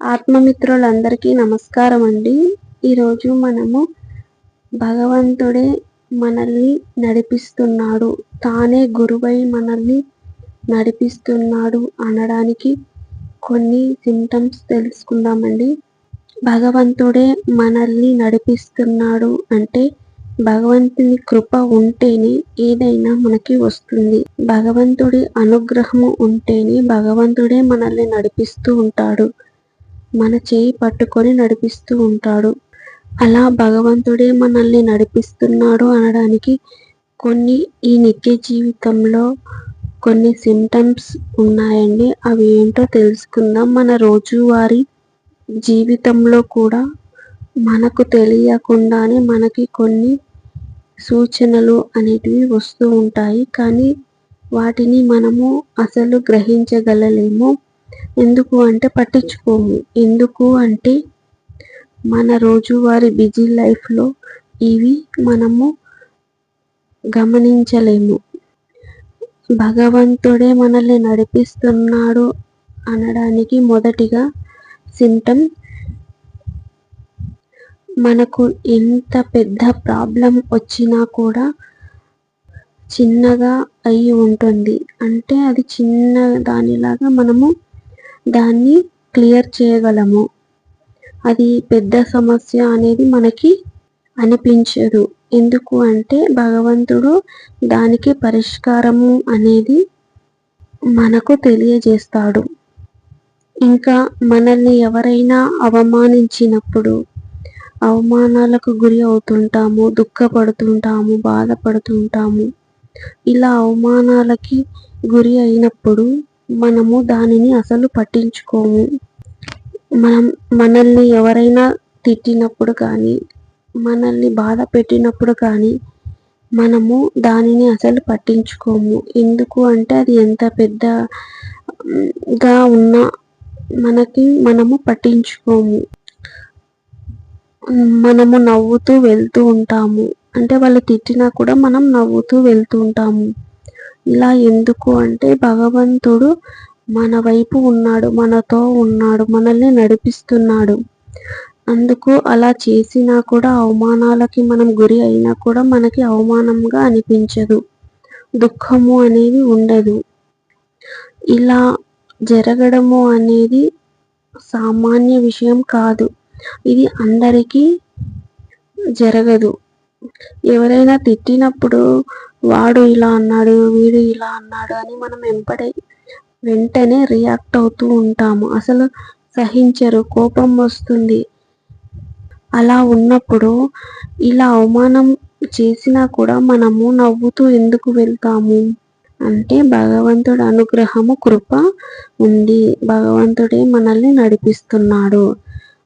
ఆత్మమిత్రులందరికీ నమస్కారం అండి ఈరోజు మనము భగవంతుడే మనల్ని నడిపిస్తున్నాడు. తానే గురువై మనల్ని నడిపిస్తున్నాడు అనడానికి కొన్ని సిమ్టమ్స్ తెలుసుకుందామండి. భగవంతుడే మనల్ని నడిపిస్తున్నాడు అంటే భగవంతుని కృప ఉంటేనే ఏదైనా మనకి వస్తుంది. భగవంతుడి అనుగ్రహము ఉంటేనే భగవంతుడే మనల్ని నడిపిస్తూ ఉంటాడు. మన చేయి పట్టుకొని నడిపిస్తూ ఉంటాడు. అలా భగవంతుడే మనల్ని నడిపిస్తున్నాడు అనడానికి కొన్ని ఈ నిత్య జీవితంలో కొన్ని సిమ్టమ్స్ ఉన్నాయండి. అవి ఏంటో తెలుసుకుందాం. మన రోజువారీ జీవితంలో కూడా మనకు తెలియకుండానే మనకి కొన్ని సూచనలు అనేటివి వస్తూ ఉంటాయి. కానీ వాటిని మనము అసలు గ్రహించగలలేము. ఎందుకు అంటే పట్టించుకోము. ఎందుకు అంటే మన రోజువారి బిజీ లైఫ్లో ఇవి మనము గమనించలేము. భగవంతుడే మనల్ని నడిపిస్తున్నాడు అనడానికి మొదటిగా సింటమ్ మనకు ఎంత పెద్ద ప్రాబ్లం వచ్చినా కూడా చిన్నగా అయి ఉంటుంది. అంటే అది చిన్న దానిలాగా మనము దాన్ని క్లియర్ చేయగలము. అది పెద్ద సమస్య అనేది మనకి అనిపించదు. ఎందుకు అంటే భగవంతుడు దానికి పరిష్కారము అనేది మనకు తెలియజేస్తాడు. ఇంకా మనల్ని ఎవరైనా అవమానించినప్పుడు అవమానాలకు గురి అవుతుంటాము దుఃఖపడుతుంటాము బాధపడుతుంటాము. ఇలా అవమానాలకి గురి అయినప్పుడు మనము దానిని అసలు పట్టించుకోము. మనం మనల్ని ఎవరైనా తిట్టినప్పుడు కానీ మనల్ని బాధ పెట్టినప్పుడు కానీ మనము దానిని అసలు పట్టించుకోము. ఎందుకు అంటే అది ఎంత పెద్దగా ఉన్నా మనకి మనము పట్టించుకోము. మనము నవ్వుతూ వెళ్తూ ఉంటాము. అంటే వాళ్ళు తిట్టినా కూడా మనం నవ్వుతూ వెళ్తూ ఉంటాము. ఇలా ఎందుకు అంటే భగవంతుడు మన వైపు ఉన్నాడు మనతో ఉన్నాడు మనల్ని నడిపిస్తున్నాడు. అందుకు అలా చేసినా కూడా అవమానాలకి మనం గురి అయినా కూడా మనకి అవమానంగా అనిపించదు. దుఃఖము అనేది ఉండదు. ఇలా జరగడము అనేది సామాన్య విషయం కాదు. ఇది అందరికీ జరగదు. ఎవరైనా తిట్టినప్పుడు వాడు ఇలా అన్నాడు వీడు ఇలా అన్నాడు అని మనం వెంపడే వెంటనే రియాక్ట్ అవుతూ ఉంటాము. అసలు సహించరు కోపం వస్తుంది. అలా ఉన్నప్పుడు ఇలా అవమానం చేసినా కూడా మనము నవ్వుతూ ఎందుకు వెళ్తాము? అంటే భగవంతుడి అనుగ్రహము కృప ఉంది. భగవంతుడే మనల్ని నడిపిస్తున్నాడు.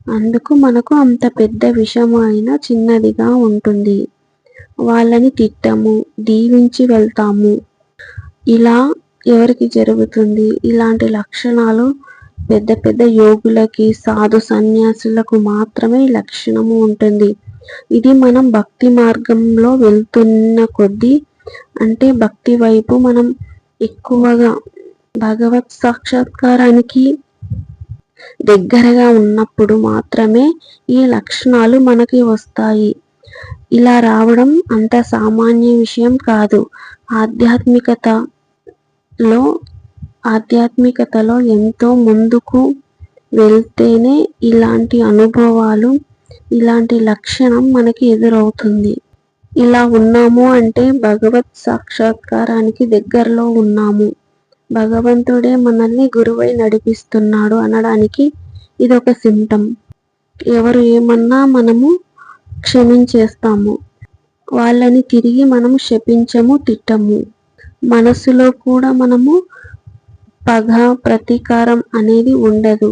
అందుకు మనకు అంత పెద్ద విషయం అయినా చిన్నదిగా ఉంటుంది. వాళ్ళని తిట్టము దీవించి వెళ్తాము. ఇలా ఎవరికి జరుగుతుంది? ఇలాంటి లక్షణాలు పెద్ద పెద్ద యోగులకి సాధు సన్యాసులకు మాత్రమే లక్షణము ఉంటుంది. ఇది మనం భక్తి మార్గంలో వెళ్తున్న కొద్దీ అంటే భక్తి వైపు మనం ఎక్కువగా భగవత్ సాక్షాత్కారానికి దగ్గరగా ఉన్నప్పుడు మాత్రమే ఈ లక్షణాలు మనకి వస్తాయి. ఇలా రావడం అంత సామాన్య విషయం కాదు. ఆధ్యాత్మికతలో ఆధ్యాత్మికతలో ఎంతో ముందుకు వెళ్తేనే ఇలాంటి అనుభవాలు ఇలాంటి లక్షణం మనకి ఎదురవుతుంది. ఇలా ఉన్నాము అంటే భగవత్ సాక్షాత్కారానికి దగ్గరలో ఉన్నాము. భగవంతుడే మనల్ని గురువై నడిపిస్తున్నాడు అనడానికి ఇది ఒక సిమ్టమ్ ఎవరు ఏమన్నా మనము క్షమించేస్తాము. వాళ్ళని తిరిగి మనము శపించము తిట్టము. మనసులో కూడా మనము పగ ప్రతీకారం అనేది ఉండదు.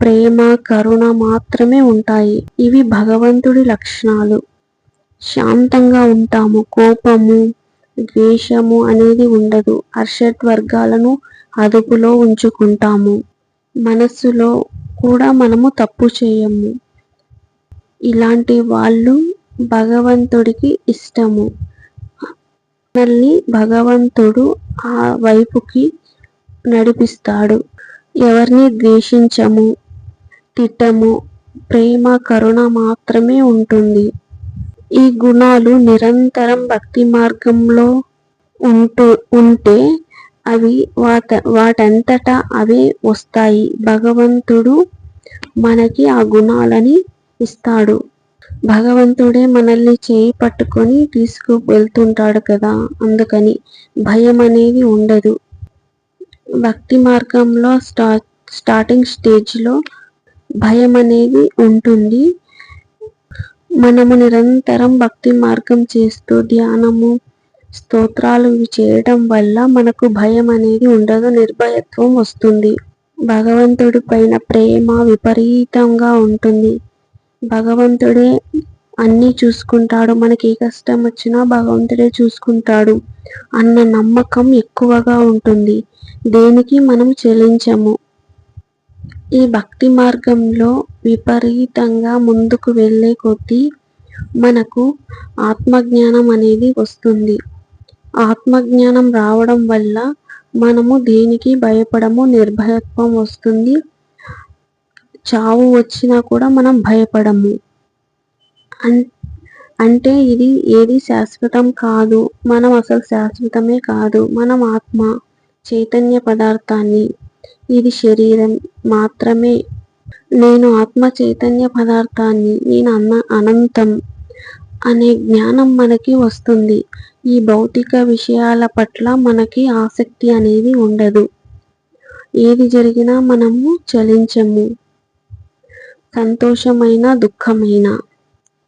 ప్రేమ కరుణ మాత్రమే ఉంటాయి. ఇవి భగవంతుడి లక్షణాలు. శాంతంగా ఉంటాము. కోపము ద్వేషము అనేది ఉండదు. అర్షట్ వర్గాలను అదుపులో ఉంచుకుంటాము. మనస్సులో కూడా మనము తప్పు చేయము. ఇలాంటి వాళ్ళు భగవంతుడికి ఇష్టము. మనల్ని భగవంతుడు ఆ వైపుకి నడిపిస్తాడు. ఎవరిని ద్వేషించము తిట్టము ప్రేమ కరుణ మాత్రమే ఉంటుంది. ఈ గుణాలు నిరంతరం భక్తి మార్గంలో ఉంటూ ఉంటే అవి వాట వాటంతటా అవే వస్తాయి. భగవంతుడు మనకి ఆ గుణాలని ఇస్తాడు. భగవంతుడే మనల్ని చేయి పట్టుకొని తీసుకు వెళ్తుంటాడు కదా అందుకని భయం అనేది ఉండదు. భక్తి మార్గంలో స్టా స్టార్టింగ్ స్టేజ్లో భయం అనేది ఉంటుంది. మనము నిరంతరం భక్తి మార్గం చేస్తూ ధ్యానము స్తోత్రాలు ఇవి చేయడం వల్ల మనకు భయం అనేది ఉండదు నిర్భయత్వం వస్తుంది. భగవంతుడి పైన ప్రేమ విపరీతంగా ఉంటుంది. భగవంతుడే అన్నీ చూసుకుంటాడు. మనకి ఏ కష్టం వచ్చినా భగవంతుడే చూసుకుంటాడు అన్న నమ్మకం ఎక్కువగా ఉంటుంది. దేనికి మనం చెల్లించము? ఈ భక్తి మార్గంలో విపరీతంగా ముందుకు వెళ్ళే కొద్దీ మనకు ఆత్మజ్ఞానం అనేది వస్తుంది. ఆత్మజ్ఞానం రావడం వల్ల మనము దేనికి భయపడము? నిర్భయత్వం వస్తుంది. చావు వచ్చినా కూడా మనం భయపడము. అంటే ఇది ఏది శాశ్వతం కాదు. మనం అసలు శాశ్వతమే కాదు. మనం ఆత్మ చైతన్య పదార్థాన్ని ఇది శరీరం మాత్రమే. నేను ఆత్మ చైతన్య పదార్థాన్ని నేను అన్న అనంతం అనే జ్ఞానం మనకి వస్తుంది. ఈ భౌతిక విషయాల పట్ల మనకి ఆసక్తి అనేది ఉండదు. ఏది జరిగినా మనము చలించము. సంతోషమైన దుఃఖమైన.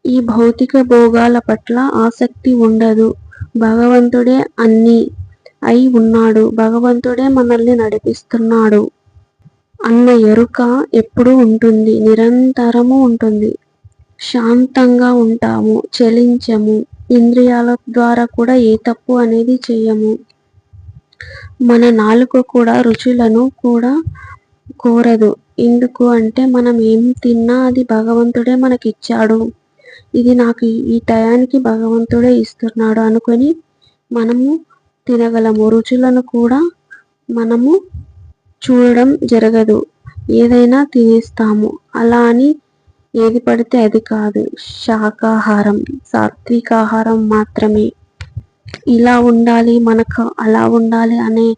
ఈ భౌతిక భోగాల పట్ల ఆసక్తి ఉండదు. భగవంతుడే అన్నీ అయి ఉన్నాడు. భగవంతుడే మనల్ని నడిపిస్తున్నాడు. అన్న ఎరుక ఎప్పుడూ ఉంటుంది. నిరంతరము ఉంటుంది. శాంతంగా ఉంటాము. చలించము. ఇంద్రియాల ద్వారా కూడా ఏ తప్పు అనేది చేయము మన నాలుక కూడా రుచులను కూడా కోరదు. ఎందుకు అంటే మనం ఏం తిన్నా అది భగవంతుడే మనకి ఇచ్చాడు ఇది నాకు ఈ టయానికి భగవంతుడే ఇస్తున్నాడు అనుకొని మనము తినగలము. రుచులను కూడా మనము చూడడం జరగదు. ఏదైనా తినేస్తాము. అలా అని ఏది పడితే అది కాదు. శాకాహారం సాత్వికాహారం మాత్రమే. ఇలా ఉండాలి మనకు అలా ఉండాలి అనే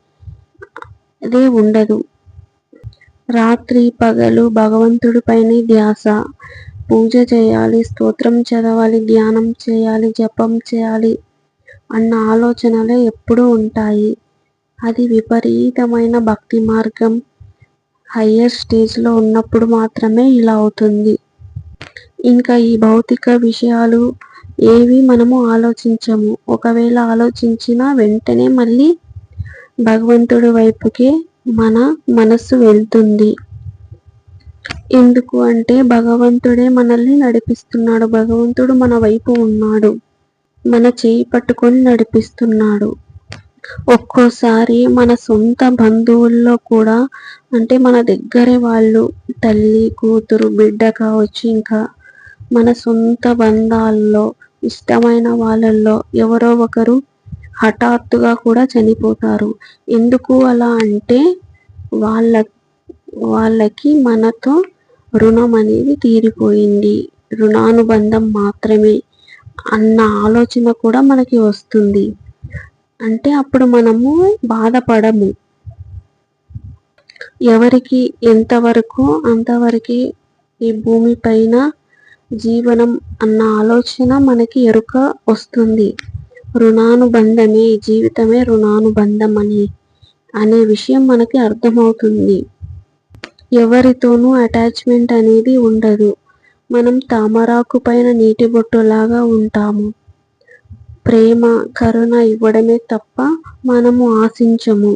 అదే ఉండదు. రాత్రి పగలు భగవంతుడి పైన ధ్యాస. పూజ చేయాలి స్తోత్రం చదవాలి ధ్యానం చేయాలి జపం చేయాలి అన్న ఆలోచనలే ఎప్పుడూ ఉంటాయి. అది విపరీతమైన భక్తి మార్గం. హయ్యర్ స్టేజ్లో ఉన్నప్పుడు మాత్రమే ఇలా అవుతుంది. ఇంకా ఈ భౌతిక విషయాలు ఏవి మనము ఆలోచించము. ఒకవేళ ఆలోచించినా వెంటనే మళ్ళీ భగవంతుడి వైపుకే మన మనస్సు వెళ్తుంది. ఎందుకు అంటే భగవంతుడే మనల్ని నడిపిస్తున్నాడు. భగవంతుడు మన వైపు ఉన్నాడు. మన చేయి పట్టుకొని నడిపిస్తున్నాడు. ఒక్కోసారి మన సొంత బంధువుల్లో కూడా అంటే మన దగ్గరే వాళ్ళు తల్లి కూతురు బిడ్డ కావచ్చు ఇంకా మన సొంత బంధాల్లో ఇష్టమైన వాళ్ళల్లో ఎవరో ఒకరు హఠాత్తుగా కూడా చనిపోతారు. ఎందుకు అలా అంటే వాళ్ళ వాళ్ళకి మనతో రుణం అనేది తీరిపోయింది. రుణానుబంధం మాత్రమే అన్న ఆలోచన కూడా మనకి వస్తుంది. అంటే అప్పుడు మనము బాధపడము. ఎవరికి ఎంతవరకు అంతవరకు ఈ భూమి పైన జీవనం అన్న ఆలోచన మనకి ఎరుక వస్తుంది. రుణానుబంధమే జీవితమే రుణానుబంధం అని అనే విషయం మనకి అర్థమవుతుంది. ఎవరితోనూ అటాచ్మెంట్ అనేది ఉండదు. మనం తామరాకు పైన నీటి బొట్టులాగా ఉంటాము. ప్రేమ కరుణ ఇవ్వడమే తప్ప మనము ఆశించము.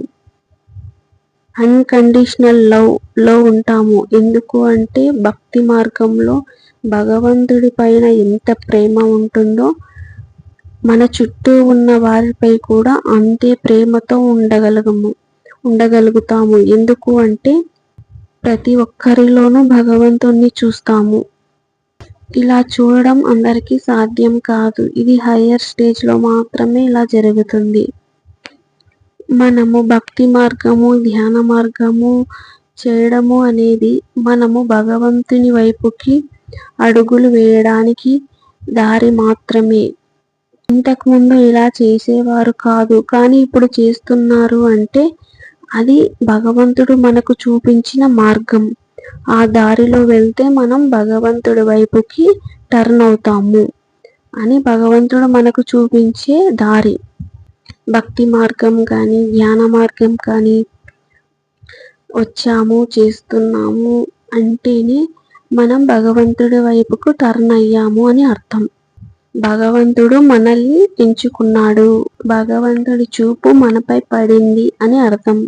అన్కండిషనల్ లవ్లో ఉంటాము. ఎందుకు అంటే భక్తి మార్గంలో భగవంతుడి పైన ఎంత ప్రేమ ఉంటుందో మన చుట్టూ ఉన్న వారిపై కూడా అంతే ప్రేమతో ఉండగలగము ఉండగలుగుతాము. ఎందుకు అంటే ప్రతి ఒక్కరిలోనూ భగవంతుణ్ణి చూస్తాము. ఇలా చూడడం అందరికీ సాధ్యం కాదు. ఇది హయ్యర్ స్టేజ్లో మాత్రమే ఇలా జరుగుతుంది. మనము భక్తి మార్గము ధ్యాన మార్గము చేయడము అనేది మనము భగవంతుని వైపుకి అడుగులు వేయడానికి దారి మాత్రమే. ఇంతకుముందు ఇలా చేసేవారు కాదు. కానీ ఇప్పుడు చేస్తున్నారు అంటే అది భగవంతుడు మనకు చూపించిన మార్గం. ఆ దారిలో వెళ్తే మనం భగవంతుడి వైపుకి టర్న్ అవుతాము అని భగవంతుడు మనకు చూపించే దారి. భక్తి మార్గం కానీ జ్ఞాన మార్గం కానీ వచ్చాము చేస్తున్నాము అంటేనే మనం భగవంతుడి వైపుకు టర్న్ అయ్యాము అని అర్థం. భగవంతుడు మనల్ని ఎంచుకున్నాడు. భగవంతుడి చూపు మనపై పడింది అని అర్థం.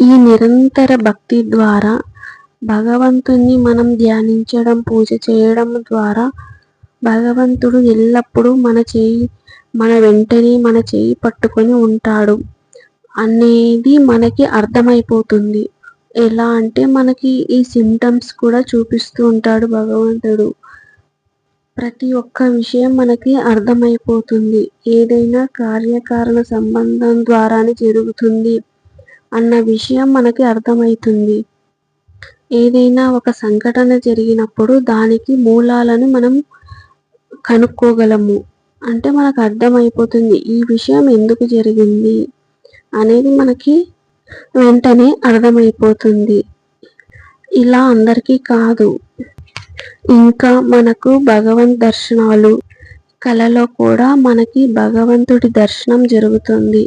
ఈ నిరంతర భక్తి ద్వారా భగవంతుణ్ణి మనం ధ్యానించడం పూజ చేయడం ద్వారా భగవంతుడు ఎల్లప్పుడూ మన చేయి మన వెంటనే మన చేయి పట్టుకొని ఉంటాడు అనేది మనకి అర్థమైపోతుంది. ఎలా అంటే మనకి ఈ సిమ్టమ్స్ కూడా చూపిస్తూ ఉంటాడు భగవంతుడు. ప్రతి ఒక్క విషయం మనకి అర్థమైపోతుంది. ఏదైనా కార్యకారణ సంబంధం ద్వారానే జరుగుతుంది అన్న విషయం మనకి అర్థమవుతుంది ఏదైనా ఒక సంఘటన జరిగినప్పుడు దానికి మూలాలను మనం కనుక్కోగలము. అంటే మనకు అర్థమైపోతుంది ఈ విషయం ఎందుకు జరిగింది అనేది మనకి వెంటనే అర్థమైపోతుంది. ఇలా అందరికీ కాదు. ఇంకా మనకు భగవంత్ దర్శనాలు. కళలో కూడా మనకి భగవంతుడి దర్శనం జరుగుతుంది.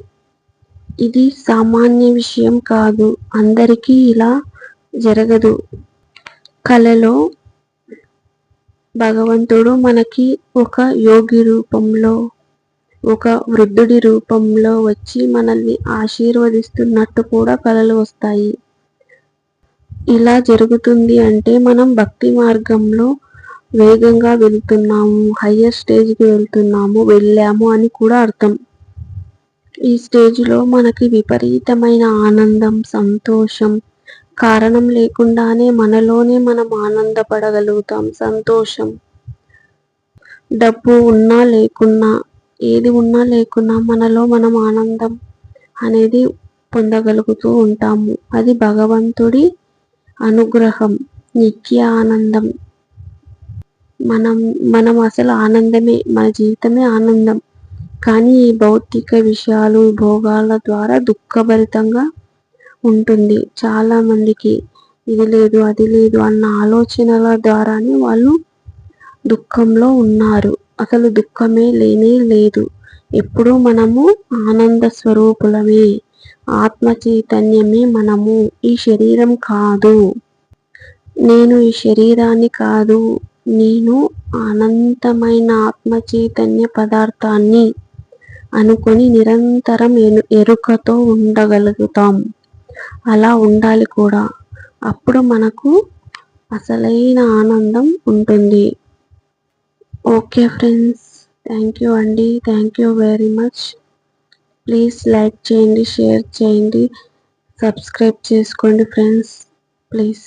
ఇది సామాన్య విషయం కాదు. అందరికీ ఇలా జరగదు. కళలో భగవంతుడు మనకి ఒక యోగి రూపంలో ఒక వృద్ధుడి రూపంలో వచ్చి మనల్ని ఆశీర్వదిస్తున్నట్టు కూడా కళలు వస్తాయి. ఇలా జరుగుతుంది అంటే మనం భక్తి మార్గంలో వేగంగా వెళ్తున్నాము హయ్యర్ స్టేజ్కి వెళ్తున్నాము వెళ్ళాము అని కూడా అర్థం. ఈ స్టేజ్లో మనకి విపరీతమైన ఆనందం సంతోషం. కారణం లేకుండానే మనలోనే మనం ఆనందపడగలుగుతాం సంతోషం. డబ్బు ఉన్నా లేకున్నా ఏది ఉన్నా లేకున్నా మనలో మనం ఆనందం అనేది పొందగలుగుతూ ఉంటాము. అది భగవంతుడి అనుగ్రహం నిత్య ఆనందం మనం మనం అసలు ఆనందమే మన జీవితమే ఆనందం. కానీ ఈ భౌతిక విషయాలు భోగాల ద్వారా దుఃఖభరితంగా ఉంటుంది చాలా మందికి ఇది లేదు అది లేదు అన్న ఆలోచనల ద్వారానే వాళ్ళు దుఃఖంలో ఉన్నారు. అసలు దుఃఖమే లేనే లేదు. ఎప్పుడూ మనము ఆనంద స్వరూపులమే. ఆత్మ చైతన్యమే మనము. ఈ శరీరం కాదు. నేను ఈ శరీరాన్ని కాదు. నేను అనంతమైన ఆత్మ చైతన్య పదార్థాన్ని అనుకొని నిరంతరం ఎరుకతో ఉండగలుగుతాం. అలా ఉండాలి కూడా. అప్పుడు మనకు అసలైన ఆనందం ఉంటుంది. Okay friends. థ్యాంక్ యూ అండి. Thank you very much. Please like చేయండి షేర్ చేయండి సబ్స్క్రైబ్ చేసుకోండి ఫ్రెండ్స్ ప్లీజ్